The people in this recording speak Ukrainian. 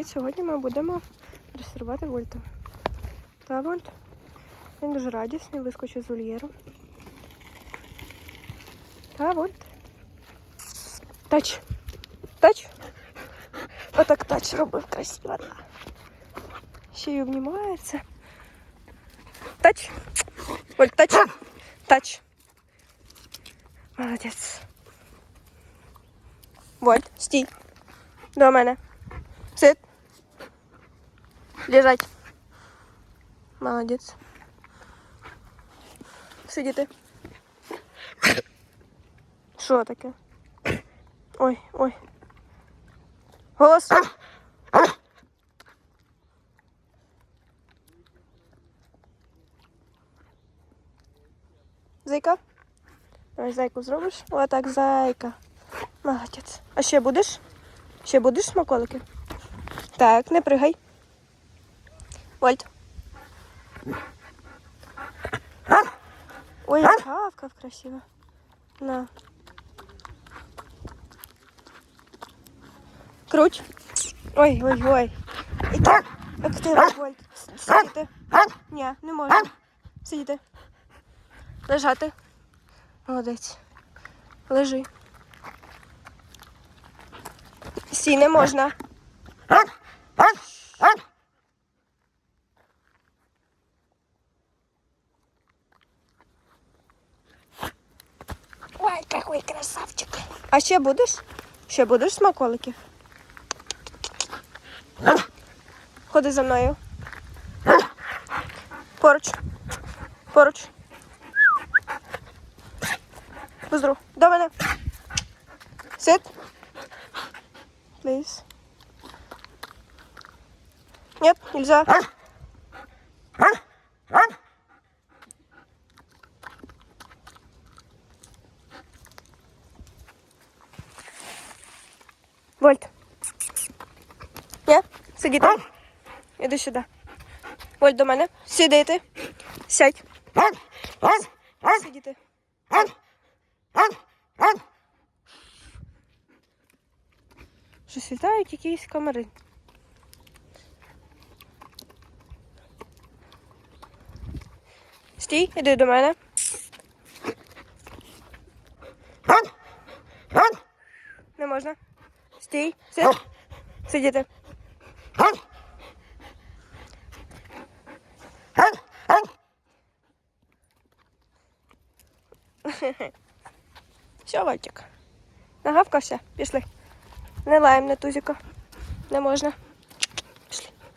Привіт! Сьогодні ми будемо дресирувати вольта. Та вольт. Він дуже радісний, вискочив з вольєру. Та вольт. Тач. Тач. Отак тач робив красиво. Ще й обнімається. Тач. Вольт, тач. Тач. Молодець. Вольт, стій. До мене. Сид. Лежать. Молодець. Сидіти. Що таке? Ой, ой. Голос. Зайка? Давай зайку зробиш? Отак, зайка. Молодець. А ще будеш? Ще будеш смаколики? Так, не пригай. Вольт. Ой, гавкав красиво. На. Круть. Ой, ой, ой. І так, активно, Вольт. Сидіти. Ні, не можна. Сидіти. Лежати. Молодець. Лежи. Стій, не можна. Ой, какой красавчик. А ще будеш? Ще будеш смаколиків? Ходи за мною. Поруч. Поруч. Безру. До мене. Сид. Please. Нет, нельзя. Вольт. Ні, сидіти. Іди сюди. Вольт до мене. Сидіти. Сядь. Сидіти. Щось літають якісь комари. Стій, іди до мене. Не можна. Стій, сид. Сидіти. Все, Вальчик. Нагавкався, пішли. Не лаєм на тузіка. Не можна.